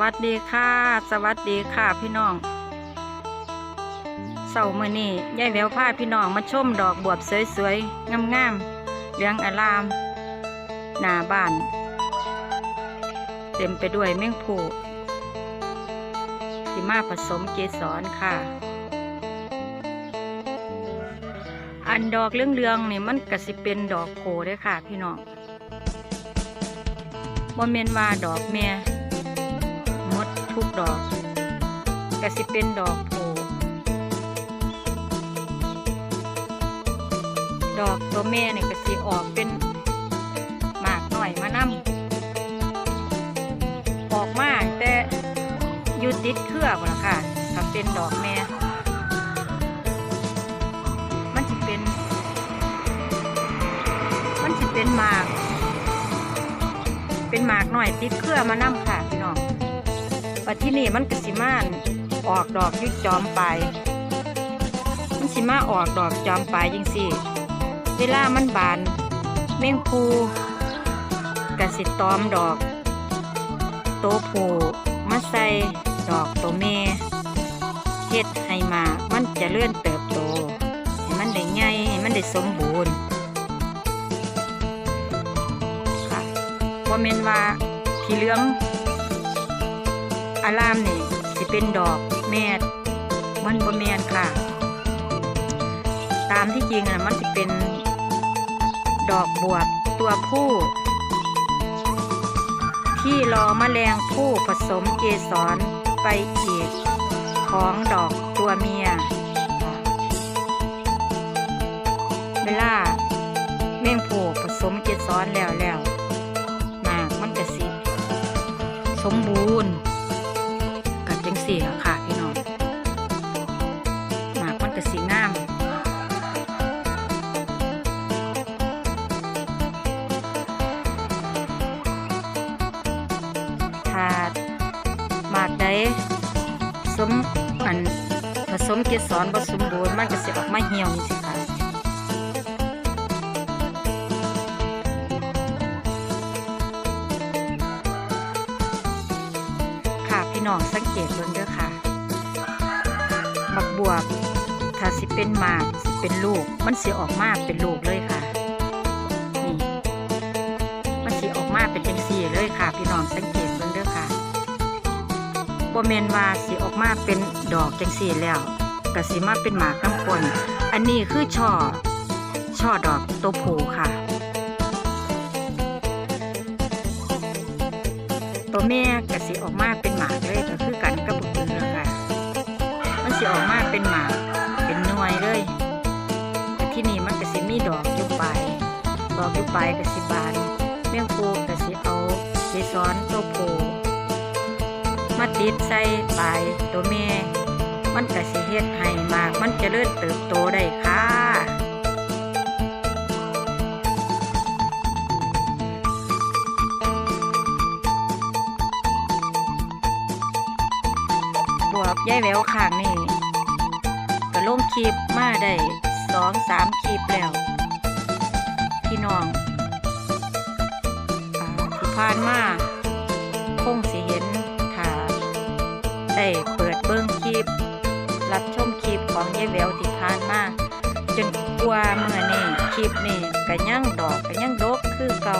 วัสดีค่ะ สวัสดีค่ะพี่น้องเสาร์มื้อนี้ยายแววพาพี่น้องมาชมดอกบวบสวยๆงามๆเหลืองอลาม หน้าบ้าน เต็มไปด้วยแมงผูที่มาผสมเกสรค่ะ อันดอกเรื่องๆนี่มันก็สิเป็นดอกโขด้อค่ะ พี่น้องบ่แม่นว่าดอกแม่ ดทุกดอกก็สิเป็นดอกโผดอกตัวแม่เนี่ยก็สิออกเป็นหมากหน่อยมานำออกมาแต่อยู่ติดเครือบ่ล่ะค่ะถ้าเป็นดอกแม่ มันสิเป็น มันสิเป็นหมาก เป็นหมากหน่อยติดเครือมานํค่ะพี่น้อง ปัจที่นี่มันกสิมานออกดอกยุดจอมไปมันสิมาออกดอกจอมไปยังสิเวลามันบานเม่งพูกสิตอมดอก โตผูมาใส่ดอกโตเมเฮ็ดให้มามันจะเลื่อนเติบโตให้มันได้ใหญ่ให้มันได้สมบูรณ์ค่ะบ่แม่นว่าที่เหลือง อารามนี่สิเป็นดอกแม่มันบ่แม่นค่ะ ตามที่จริงน่ะมันสิเป็นดอกบวบตัวผู้ ที่รอมแมลงผู้ผสมเกสรไปอีกของดอกตัวเมีย เวลาแมงโผผสมเกสรแล้วแล้วหมากมันก็สิสมบูรณ์ สียค่ะพี่น้องหมากมันก็สีงามถาดหมากไดสมอันผสมเกสรผสมบูรณ์มันก็สิออกมาเหี่ยวสิค่ะ น้องสังเกตเบิ่งเด้อค่ะ บักบวบถ้าสิเป็นหมากสิเป็นลูก มันสิออกมาเป็นลูกเลยค่ะ นี่ มันสิออกมาเป็นจังซี่เลยค่ะ พี่น้องสังเกตเบิ่งเด้อค่ะบ่แมนว่าสิออกมาเป็นดอกจังซี่แล้วก็สิมาเป็นหมากน้ำคน อันนี้คือช่อ ช่อดอกตัวผูค่ะ ตัวแม่ก็สิออกมาเป็นหมากเลยก็คือกันกับบุกอื่นแล้วค่ะมันสิออกมาเป็นหมากเป็นหน่วยเลยแต่ที่นี่มันก็สิมีดอกอยู่ปลายดอกอยู่ปลายก็สิบานแมงปูก็สิเอาเกสรตัวโพมาติดใส่ปลายตัวแม่ มันก็สิเฮ็ดให้หมากมันจะเจริญเติบโตได้ค่ะ ยายแววข้างนี่ก็ลงคลิปมาได้สองสามคลิปแล้ว พี่น้องอาที่ผ่านมาคงสิเห็นถ้าได้เปิดเบิ้งคลิป รับชมคลิปของยายแววที่ผ่านมาจนกว่าเมื่อนี่คลิปนี่ก็ยังดอกก็ยังดกคือเก่า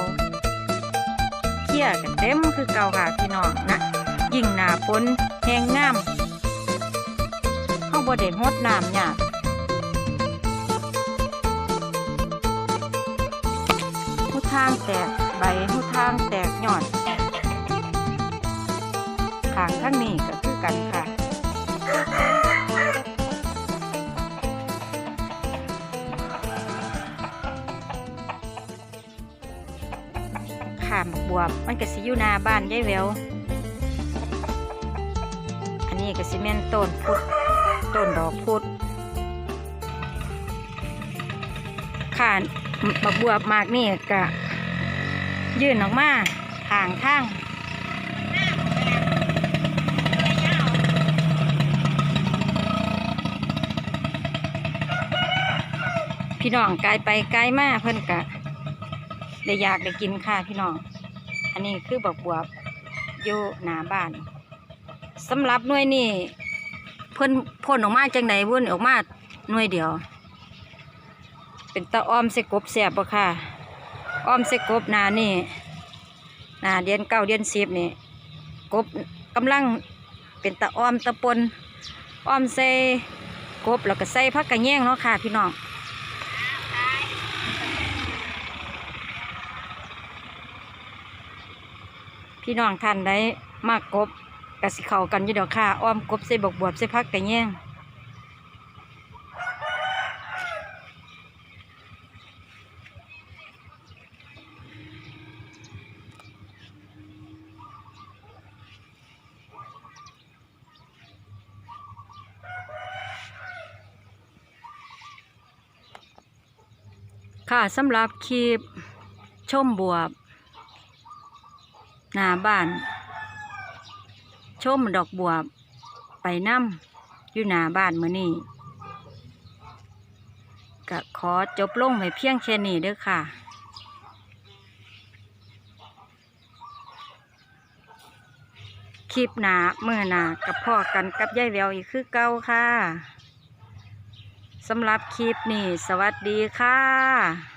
เขี้ยกันเต็มคือเก่าค่ะพี่น้องนะยิ่งหนาฝนแห้งงาม บ่ได้หดน้ำเนี่ยากหูทางแตกใบหูทางแตกยอดขางข้างนี้ก็คือกันค่ะ ขามบวบมันก็สิอยู่หน้าบ้านยายแววอันนี้ก็สิแม่นต้นพุทธ ต้นดอกพุทธข่านบักบวบมากนี่ก็ยื่นออกมาทางทางพี่น้องไกลไปไกลมากเพิ่อนกะได้อยากได้กินค่ะพี่น้อง อันนี้คือบักบวบอยู่หน้าบ้านสำหรับหน่วยนี่ เพิ่นพ่นออกมาจังไดวุ่นออกมาหน่วยเดียว เป็นตาอ้อมใส่กบแสบบ่ค่ะอ้อมใส่กบนานี่นาเดือนเก้าเดือนสิบนี่กบกำลังเป็นตาอ้อมตะปนอ้อมใส่กบแล้วก็ใส่ผักกระแยงเนาะค่ะพี่น้องพี่น้องท่านได้มากกบ กะสิเขากันอยู่ดอกค่ะอ้อมกบใส่บกบวบใส่พักกะแยงค่ะสำหรับคลิปชมบวบ หน้าบ้าน ชมดอกบัวไปน้ำอยู่หน้าบ้านมื้อนี้ก็ขอจบลงให้เพียงแค่นี้เด้อค่ะคลิปหนาเมื่อหนากับพ่อกันกับยายแววอีกคือเก่าค่ะสำหรับคลิปนี้ สวัสดีค่ะ